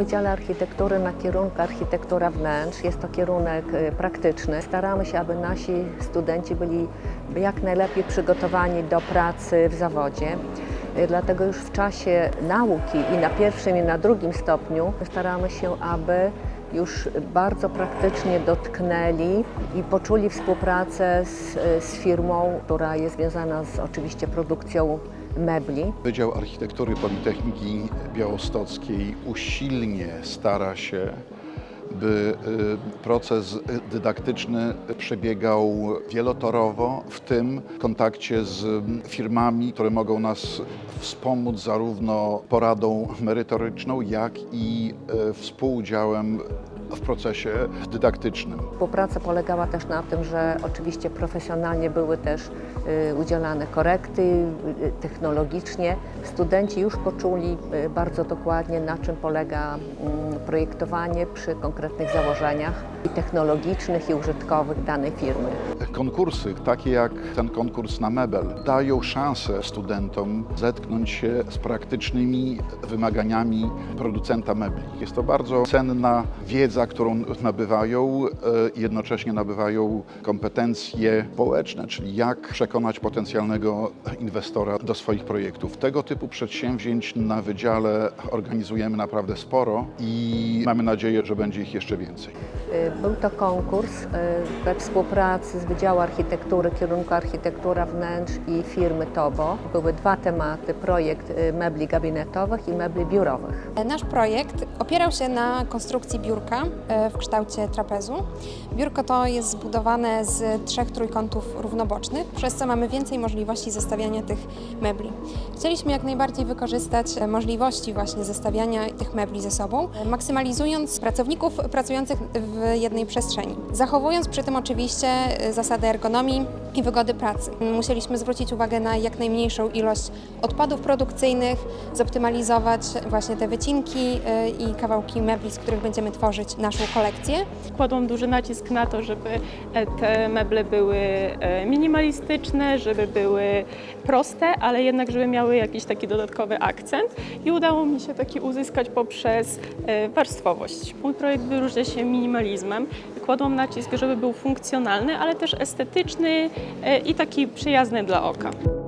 Wydziale Architektury na kierunku architektura wnętrz. Jest to kierunek y, praktyczny. Staramy się, aby nasi studenci byli jak najlepiej przygotowani do pracy w zawodzie. Y, Dlatego już w czasie nauki i na pierwszym i na drugim stopniu staramy się, aby już bardzo praktycznie dotknęli i poczuli współpracę z, z firmą, która jest związana z oczywiście produkcją mebli. Wydział Architektury Politechniki Białostockiej usilnie stara się, by y, proces dydaktyczny przebiegał wielotorowo, w tym w kontakcie z firmami, które mogą nas wspomóc zarówno poradą merytoryczną, jak i y, współudziałem w procesie dydaktycznym. Współpraca polegała też na tym, że oczywiście profesjonalnie były też y, udzielane korekty technologicznie. Studenci już poczuli bardzo dokładnie, na czym polega mm, projektowanie przy konkretnych założeniach technologicznych i użytkowych danej firmy. Konkursy, takie jak ten konkurs na mebel, dają szansę studentom zetknąć się z praktycznymi wymaganiami producenta mebli. Jest to bardzo cenna wiedza, którą nabywają e, jednocześnie nabywają kompetencje społeczne, czyli jak przekonać potencjalnego inwestora do swoich projektów. Tego typu przedsięwzięć na wydziale organizujemy naprawdę sporo i mamy nadzieję, że będzie ich jeszcze więcej. Y, Był to konkurs y, we współpracy z Wydziału Architektury, kierunku Architektura Wnętrz i firmy TOBO. Były dwa tematy, projekt y, mebli gabinetowych i mebli biurowych. Nasz projekt opierał się na konstrukcji biurka w kształcie trapezu. Biurko to jest zbudowane z trzech trójkątów równobocznych, przez co mamy więcej możliwości zestawiania tych mebli. Chcieliśmy jak najbardziej wykorzystać możliwości właśnie zestawiania tych mebli ze sobą, maksymalizując pracowników pracujących w jednej przestrzeni. Zachowując przy tym oczywiście e, zasady ergonomii i wygody pracy. Musieliśmy zwrócić uwagę na jak najmniejszą ilość odpadów produkcyjnych, zoptymalizować właśnie te wycinki e, i kawałki mebli, z których będziemy tworzyć naszą kolekcję. Kładłam duży nacisk na to, żeby e, te meble były e, minimalistyczne, żeby były proste, ale jednak, żeby miały jakiś taki dodatkowy akcent i udało mi się taki uzyskać poprzez e, warstwowość. Mój projekt wyróżnia się minimalizmem. Kładłam nacisk, żeby był funkcjonalny, ale też estetyczny e, i taki przyjazny dla oka.